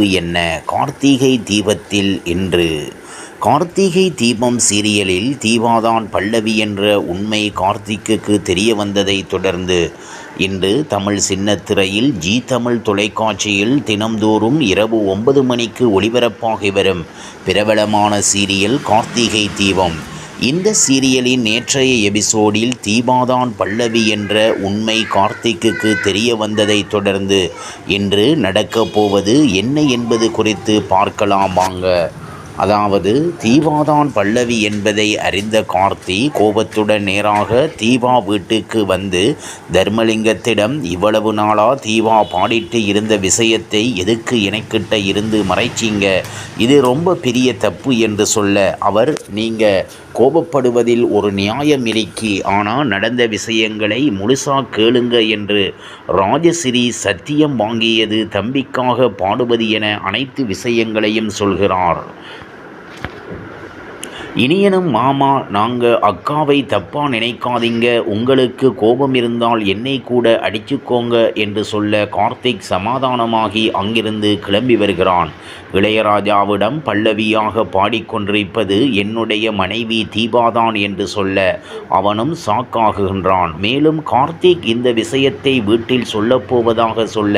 முடிவு என்ன? கார்த்திகை தீபத்தில் இன்று. கார்த்திகை தீபம் சீரியலில் தீபாதான் பல்லவி என்ற உண்மை கார்த்திக்கு தெரிய வந்ததை தொடர்ந்து இன்று தமிழ் சின்னத்திரையில் ஜி தமிழ் தொலைக்காட்சியில் தினம்தோறும் இரவு ஒன்பது மணிக்கு ஒளிபரப்பாகி வரும் பிரபலமான சீரியல் கார்த்திகை தீபம். இந்த சீரியலின் நேற்றைய எபிசோடில் தீபாதான் பல்லவி என்ற உண்மை கார்த்திக்கு தெரிய வந்ததைத் தொடர்ந்து இன்று நடக்கப் போவது என்ன என்பது குறித்து பார்க்கலாம் வாங்க. அதாவது தீபாதான் பல்லவி என்பதை அறிந்த கார்த்தி கோபத்துடன் நேராக தீபா வீட்டுக்கு வந்து தர்மலிங்கத்திடம் இவ்வளவு நாளா தீபா பாடிட்டு இருந்த விஷயத்தை எதுக்கு எனக்கிட்ட இருந்து மறைச்சிங்க? இது ரொம்ப பெரிய தப்பு என்று சொல்ல அவர் நீங்கள் கோபப்படுவதில் ஒரு நியாயம் இருக்கி ஆனால் நடந்த விஷயங்களை முழுசா கேளுங்க என்று ராஜஸ்ரீ சத்தியம் வாங்கியது தம்பிக்காக பாடுவது என அனைத்து விஷயங்களையும் சொல்கிறார். இனியனும் மாமா நாங்கள் அக்காவை தப்பா நினைக்காதீங்க. உங்களுக்கு கோபம் இருந்தால் என்னை கூட அடிச்சுக்கோங்க என்று சொல்ல கார்த்திக் சமாதானமாகி அங்கிருந்து கிளம்பி வருகிறான். இளையராஜாவிடம் பல்லவியாக பாடிக்கொண்டிருப்பது என்னுடைய மனைவி தீபாதான் என்று சொல்ல அவனும் சாக்காகுகின்றான். மேலும் கார்த்திக் இந்த விஷயத்தை வீட்டில் சொல்லப்போவதாக சொல்ல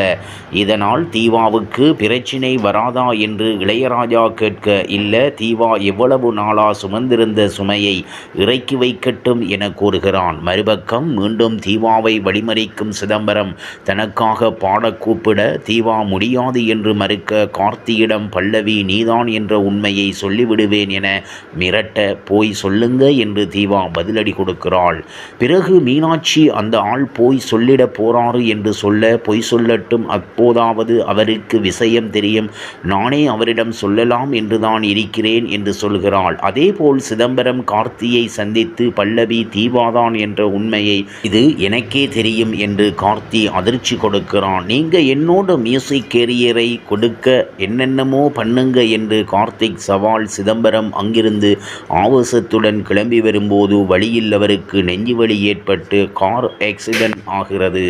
இதனால் தீபாவுக்கு பிரச்சினை வராதா என்று இளையராஜா கேட்க இல்லை தீபா எவ்வளவு நாளா சுமந்திருந்த சுமையை இறக்கி வைக்கட்டும் என கூறுகிறான். மறுபக்கம் மீண்டும் தீவாவை வழிமறிக்கும் சிதம்பரம் தனக்காக பாட கூப்பிட தீவா முடியாது என்று மறுக்க கார்த்தியிடம் பல்லவி நீதான் என்ற உண்மையை சொல்லிவிடுவேன் என மிரட்ட போய் சொல்லுங்க என்று தீவா பதிலடி கொடுக்கிறாள். பிறகு மீனாட்சி அந்த ஆள் போய் சொல்லிட போறாரு என்று சொல்ல பொய் சொல்லட்டும் அப்போதாவது அவருக்கு விஷயம் தெரியும். நானே அவரிடம் சொல்லலாம் என்றுதான் இருக்கிறேன் என்று சொல்கிறாள். அதேபோல் சிதம்பரம் கார்த்தியை சந்தித்து பல்லவி தீபாதான் என்ற உண்மையை இது எனக்கே தெரியும் என்று கார்த்தி அதிர்ச்சி கொடுக்கிறான். நீங்க என்னோட மியூசிக் கேரியரை கொடுக்க என்னென்னமோ பண்ணுங்க என்று கார்த்திக் சவால் சிதம்பரம் அங்கிருந்து ஆவேசத்துடன் கிளம்பி வரும்போது வழியில் அவருக்கு நெஞ்சு வலி ஏற்பட்டு கார் ஆக்சிடென்ட் ஆகிறது.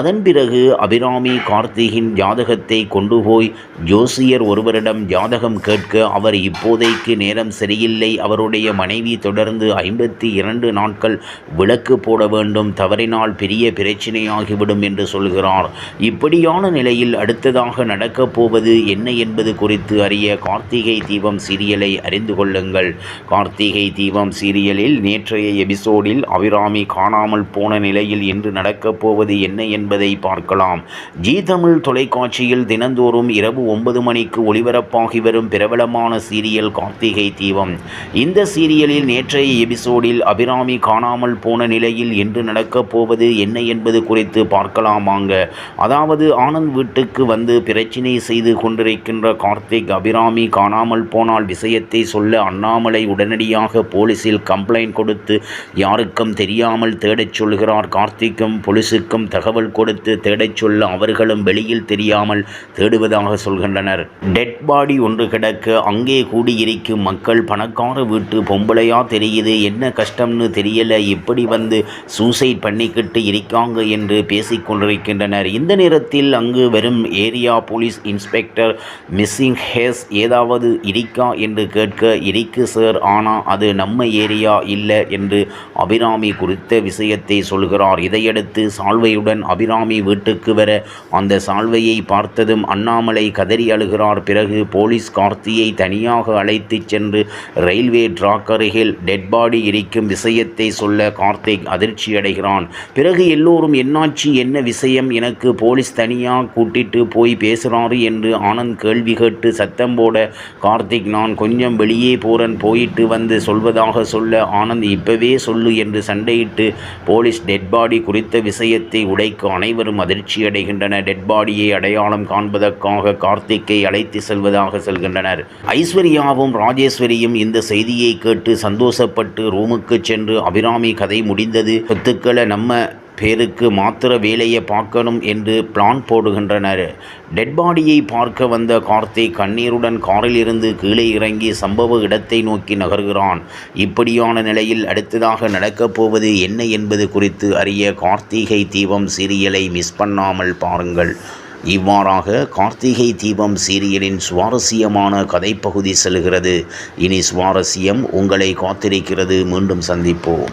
அதன் பிறகு அபிராமி கார்த்திகின் ஜாதகத்தை கொண்டு போய் ஜோசியர் ஒருவரிடம் ஜாதகம் கேட்க அவர் இப்போதைக்கு நேரம் சரியில்லை அவருடைய மனைவி தொடர்ந்து ஐம்பத்தி இரண்டு நாட்கள் விளக்கு போட வேண்டும். தவறினால் பெரிய பிரச்சினையாகிவிடும் என்று சொல்கிறார். இப்படியான நிலையில் அடுத்ததாக நடக்கப் போவது என்ன என்பது குறித்து அறிய கார்த்திகை தீபம் சீரியலை அறிந்து கொள்ளுங்கள். கார்த்திகை தீபம் சீரியலில் நேற்றைய எபிசோடில் அபிராமி காணாமல் போன நிலையில் இன்று நடக்கப் போவது என்ன என்பதை பார்க்கலாம். ஜி தமிழ் தொலைக்காட்சியில் தினந்தோறும் இரவு ஒன்பது மணிக்கு ஒளிபரப்பாகி வரும் பிரபலமான சீரியல் கார்த்திகை தீபம். இந்த சீரியலில் நேற்றைய எபிசோடில் அபிராமி காணாமல் போன நிலையில் இன்று நடக்கப் போவது என்ன என்பது குறித்து பார்க்கலாமாங்க. அதாவது ஆனந்த் வீட்டுக்கு வந்து பிரச்சினை செய்து கொண்டிருக்கின்ற கார்த்திக் அபிராமி காணாமல் போனால் விஷயத்தை சொல்ல அண்ணாமலை உடனடியாக போலீசில் கம்ப்ளைண்ட் கொடுத்து யாருக்கும் தெரியாமல் தேடச் சொல்கிறார். கார்த்திக்கும் போலீஸுக்கும் தகவல் கொடுத்து தேடச் சொல்ல அவர்களும் வெளியில் தெரியாமல் தேடுவதாக சொல்கின்றனர். டெட் பாடி ஒன்று கிடக்க அங்கே கூடியிருக்கும் மக்கள் பணக்கார வீட்டு பொம்பளையா தெரியுது? என்ன கஷ்டம்னு தெரியலை. எப்படி வந்து சூசைட் பண்ணிக்கிட்டு இருக்காங்க என்று பேசிக்கொண்டிருக்கின்றனர் இந்த நேரத்தில் அங்கு வரும் ஏரியா போலீஸ் இன்ஸ்பெக்டர் மிஸ்ஸிங் ஹேஸ் ஏதாவது இருக்கா என்று கேட்க இருக்கு சார் ஆனால் அது நம்ம ஏரியா இல்லை என்று அபிராமி குறித்த விஷயத்தை சொல்கிறார். இதையடுத்து சால்வையுடன் அபிராமி வீட்டுக்கு வர அந்த சால்வையை பார்த்ததும் அண்ணாமலை கதறி அழுகிறார். பிறகு போலீஸ் கார்த்தியை தனியாக அழைத்துச் சென்று ரயில் ரயில்வே ட்ராக் அருகில் டெட் பாடி இருக்கும் விஷயத்தை சொல்ல கார்த்திக் அதிர்ச்சி அடைகிறான். பிறகு எல்லோரும் என்னாச்சு என்ன விஷயம் எனக்கு போலீஸ் தனியாக கூட்டிட்டு போய் பேசுகிறாரு என்று ஆனந்த் கேள்வி கேட்டு சத்தம் போட கார்த்திக் நான் கொஞ்சம் வெளியே போறேன் போயிட்டு வந்து சொல்வதாக சொல்ல ஆனந்த் இப்பவே சொல்லு என்று சண்டையிட்டு போலீஸ் டெட் பாடி குறித்த விஷயத்தை உடைக்க அனைவரும் அதிர்ச்சியடைகின்றனர் டெட் பாடியை அடையாளம் காண்பதற்காக கார்த்திக்கை அழைத்து செல்வதாக செல்கின்றனர். ஐஸ்வர்யாவும் ராஜேஸ்வரியும் இந்த செய்தியை கேட்டு சந்தோஷப்பட்டு ரூமுக்கு சென்று அபிராமி கதை முடிந்தது. சொத்துக்களை நம்ம பேருக்கு மாத்திர வேலையை பார்க்கணும் என்று பிளான் போடுகின்றனர். டெட் பாடியை பார்க்க வந்த கார்த்திக் கண்ணீருடன் காரில் இருந்து கீழே இறங்கி சம்பவ இடத்தை நோக்கி நகர்கிறான். இப்படியான நிலையில் அடுத்ததாக நடக்கப் போவது என்ன என்பது குறித்து அறிய கார்த்திகை தீபம் சீரியலை மிஸ் பண்ணாமல் பாருங்கள். இவ்வாறாக கார்த்திகை தீபம் சீரியலின் சுவாரஸ்யமான கதைப்பகுதி செல்கிறது. இனி சுவாரஸ்யம் உங்களை காத்திருக்கிறது. மீண்டும் சந்திப்போம்.